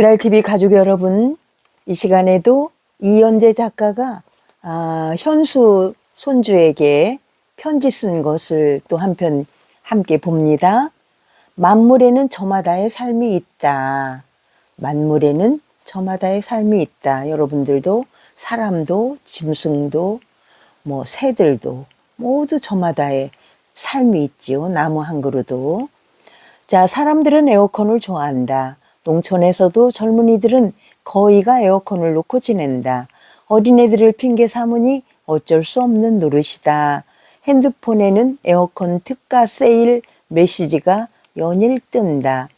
그랄TV 가족 여러분, 이 시간에도 이연재 작가가 아, 현수 손주에게 편지 쓴 것을 또 한편 함께 봅니다. 만물에는 저마다의 삶이 있다. 만물에는 저마다의 삶이 있다. 여러분들도 사람도 짐승도 뭐 새들도 모두 저마다의 삶이 있지요. 나무 한 그루도. 자, 사람들은 에어컨을 좋아한다. 농촌에서도 젊은이들은 거의가 에어컨을 놓고 지낸다. 어린애들을 핑계 삼으니 어쩔 수 없는 노릇이다. 핸드폰에는 에어컨 특가 세일 메시지가 연일 뜬다.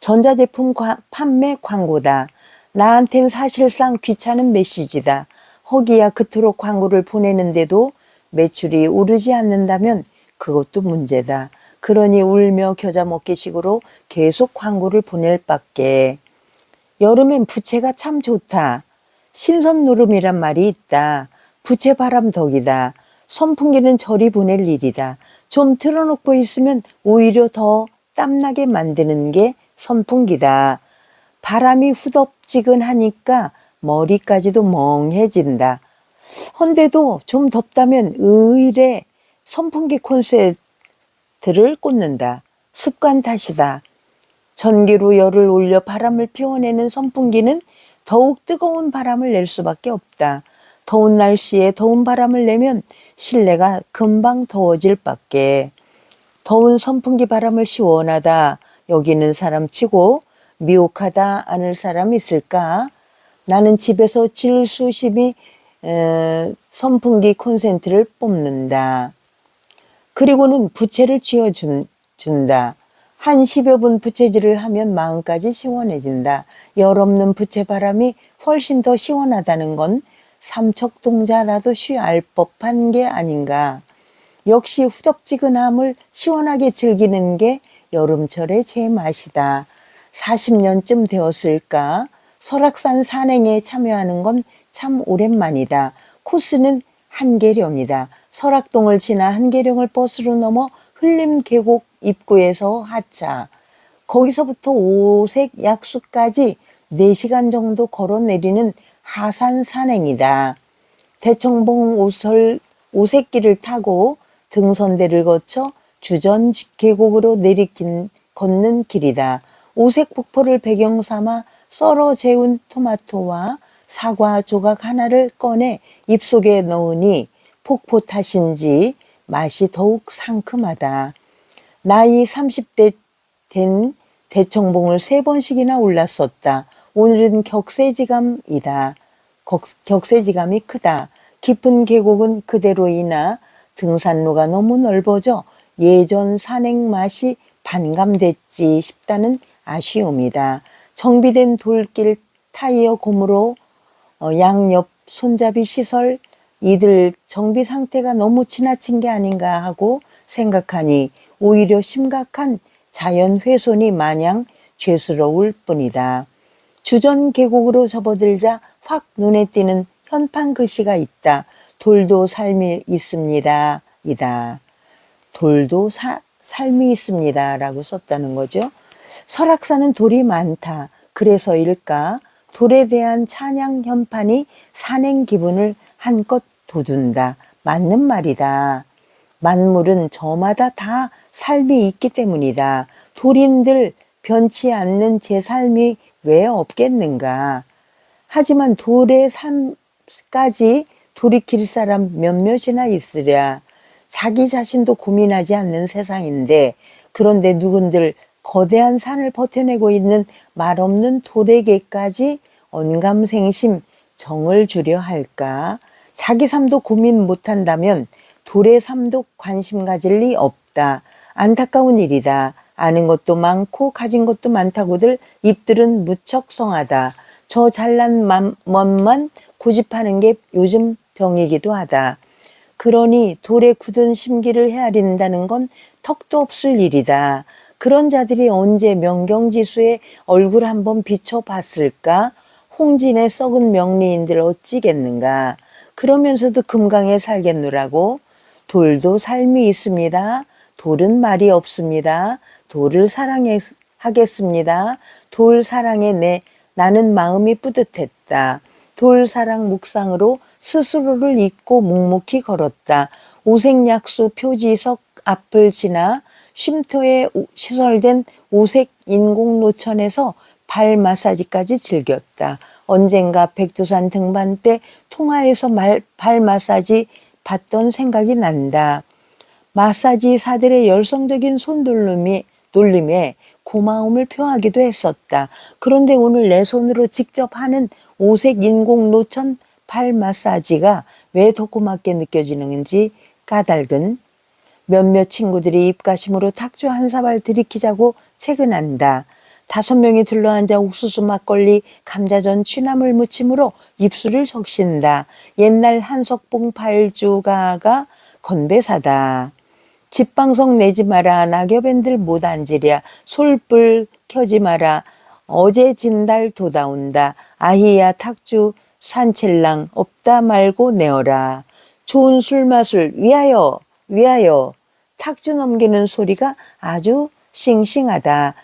전자제품 과- 판매 광고다. 나한텐 사실상 귀찮은 메시지다. 허기야 그토록 광고를 보내는데도 매출이 오르지 않는다면 그것도 문제다. 그러니 울며 겨자 먹기식으로 계속 광고를 보낼 밖에. 여름엔 부채가 참 좋다. 신선 노름이란 말이 있다. 부채 바람 덕이다. 선풍기는 저리 보낼 일이다. 좀 틀어놓고 있으면 오히려 더 땀나게 만드는 게 선풍기다. 바람이 후덥지근하니까 머리까지도 멍해진다. 헌데도 좀 덥다면 의일에 선풍기 콘센트 를 꽂는다. 습관 탓이다. 전기로 열을 올려 바람을 피워내는 선풍기는 더욱 뜨거운 바람을 낼 수밖에 없다. 더운 날씨에 더운 바람을 내면 실내가 금방 더워질 밖에. 더운 선풍기 바람을 시원하다 여기는 사람 치고 미혹하다 않을 사람 있을까? 나는 집에서 질수심이 에, 선풍기 콘센트를 뽑는다. 그리고는 부채를 쥐어준 준다. 한 10여 분 부채질을 하면 마음까지 시원해진다. 열 없는 부채 바람이 훨씬 더 시원하다는 건 삼척동자라도 쉬 알 법한 게 아닌가. 역시 후덥지근함을 시원하게 즐기는 게 여름철의 제 맛이다. 40년쯤 되었을까? 설악산 산행에 참여하는 건 참 오랜만이다. 코스는 한계령이다. 설악동을 지나 한계령을 버스로 넘어 흘림 계곡 입구에서 하차. 거기서부터 오색 약수까지 4시간 정도 걸어 내리는 하산 산행이다. 대청봉 오설 오색길을 타고 등선대를 거쳐 주전 계곡으로 내리킨 걷는 길이다. 오색 폭포를 배경 삼아 썰어 재운 토마토와 사과 조각 하나를 꺼내 입속에 넣으니 폭포 탓인지 맛이 더욱 상큼하다. 나이 30대 된 대청봉을 세 번씩이나 올랐었다. 오늘은 격세지감이다. 격- 격세지감이 크다. 깊은 계곡은 그대로이나 등산로가 너무 넓어져 예전 산행 맛이 반감됐지 싶다는 아쉬움이다. 정비된 돌길 타이어 어, 양옆 손잡이 시설 이들 정비 상태가 너무 지나친 게 아닌가 하고 생각하니 오히려 심각한 자연 훼손이 마냥 죄스러울 뿐이다. 주전 계곡으로 접어들자 확 눈에 띄는 현판 글씨가 있다. 돌도 삶이 있습니다. 이다. 돌도 사- 삶이 있습니다. 라고 썼다는 거죠. 설악산은 돌이 많다. 그래서일까? 돌에 대한 찬양 현판이 산행 기분을 한껏 돋운다. 맞는 말이다. 만물은 저마다 다 삶이 있기 때문이다. 돌인들 변치 않는 제 삶이 왜 없겠는가. 하지만 돌의 삶까지 돌이킬 사람 몇몇이나 있으랴. 자기 자신도 고민하지 않는 세상인데 그런데 누군들 거대한 산을 버텨내고 있는 말없는 돌에게까지 언감생심 정을 주려 할까? 자기 삶도 고민 못한다면 돌의 삶도 관심 가질 리 없다. 안타까운 일이다. 아는 것도 많고 가진 것도 많다고들 입들은 무척 성하다. 저 잘난 맘- 멋만 고집하는 게 요즘 병이기도 하다. 그러니 돌에 굳은 심기를 헤아린다는 건 턱도 없을 일이다. 그런 자들이 언제 명경지수의 얼굴 한번 비춰봤을까? 홍진의 썩은 명리인들 어찌겠는가? 그러면서도 금강에 살겠노라고? 돌도 삶이 있습니다. 돌은 말이 없습니다. 돌을 사랑하겠습니다. 돌 사랑에 내 나는 마음이 뿌듯했다. 돌 사랑 묵상으로 스스로를 잊고 묵묵히 걸었다. 오색약수 표지석 앞을 지나 쉼터에 오- 시설된 오색 인공 노천에서 발 마사지까지 즐겼다. 언젠가 백두산 등반 때 통화에서 말, 발 마사지 받던 생각이 난다. 마사지사들의 열성적인 손놀림이 놀림에 고마움을 표하기도 했었다. 그런데 오늘 내 손으로 직접 하는 오색 인공 노천 발 마사지가 왜 더 고맙게 느껴지는지 까닭은 몇몇 친구들이 입가심으로 탁주 한 사발 들이키자고 채근한다. 다섯 명이 둘러앉아 옥수수 막걸리, 감자전, 취나물 무침으로 입술을 적신다. 옛날 한석봉 팔주가가 건배사다. 집방석 내지 마라 낙엽엔들 못 앉으랴 솔불 켜지 마라 어제 진달 돋아온다 아히야 탁주 산칠랑 없다 말고 내어라 좋은 술 맛을 위하여 위하여 탁주 넘기는 소리가 아주 싱싱하다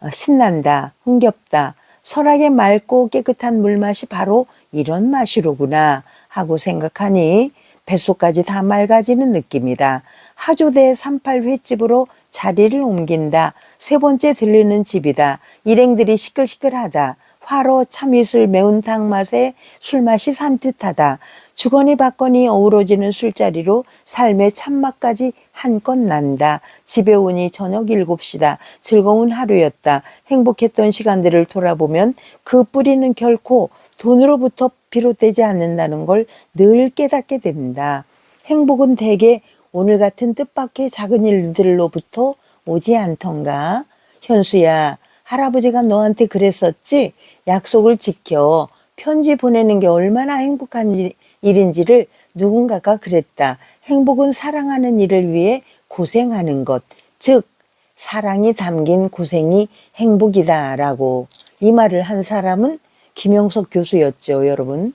어, 신난다 흥겹다 설하게 맑고 깨끗한 물맛이 바로 이런 맛이로구나 하고 생각하니 뱃속까지 다 맑아지는 느낌이다. 하조대 38 횟집으로 자리를 옮긴다. 세 번째 들리는 집이다. 일행들이 시끌시끌하다. 화로 참이슬 매운탕 맛에 술맛이 산뜻하다. 주거니 받거니 어우러지는 술자리로 삶의 참맛까지 한껏 난다. 집에 오니 저녁 7시다. 즐거운 하루였다. 행복했던 시간들을 돌아보면 그 뿌리는 결코 돈으로부터 비롯되지 않는다는 걸 늘 깨닫게 된다. 행복은 대개 오늘 같은 뜻밖의 작은 일들로부터 오지 않던가. 현수야, 할아버지가 너한테 그랬었지? 약속을 지켜 편지 보내는 게 얼마나 행복한 일- 일인지를 누군가가 그랬다. 행복은 사랑하는 일을 위해 고생하는 것. 즉, 사랑이 담긴 고생이 행복이다라고 이 말을 한 사람은 김영석 교수였죠, 여러분.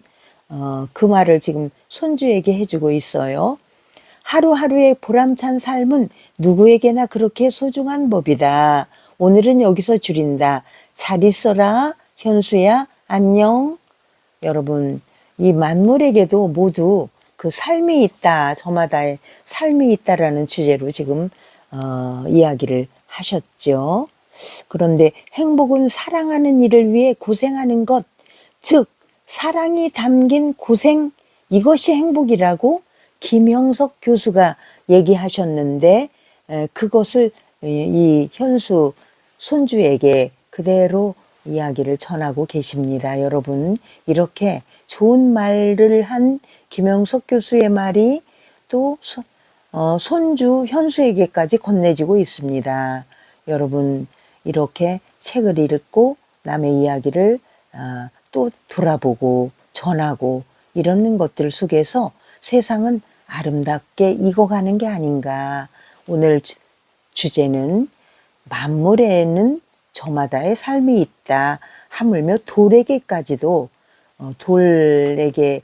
어, 그 말을 지금 손주에게 해주고 있어요. 하루하루의 보람찬 삶은 누구에게나 그렇게 소중한 법이다. 오늘은 여기서 줄인다. 잘 있어라, 현수야, 안녕. 여러분, 이 만물에게도 모두 그 삶이 있다, 저마다의 삶이 있다라는 주제로 지금 어, 이야기를 하셨죠. 그런데 행복은 사랑하는 일을 위해 고생하는 것, 즉 사랑이 담긴 고생 이것이 행복이라고 김형석 교수가 얘기하셨는데 에, 그것을 이- 이 현수 손주에게 그대로 이야기를 전하고 계십니다. 여러분 이렇게 좋은 말을 한 김영석 교수의 말이 또 소- 어, 손주 현수에게까지 건네지고 있습니다. 여러분 이렇게 책을 읽고 남의 이야기를 아, 또 돌아보고 전하고 이러는 것들 속에서 세상은 아름답게 익어가는 게 아닌가. 오늘 주- 주제는 만물에는 저마다의 삶이 있다. 하물며 돌에게까지도 어, 돌에게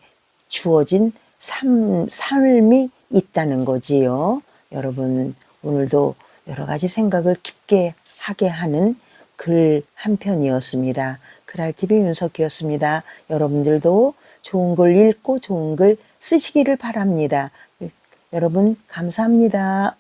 주어진 삶, 삶이 있다는 거지요. 여러분, 오늘도 여러 가지 생각을 깊게 하게 하는 글 한 편이었습니다. 글알TV 윤석이었습니다. 여러분들도 좋은 글 읽고 좋은 글 쓰시기를 바랍니다. 여러분, 감사합니다.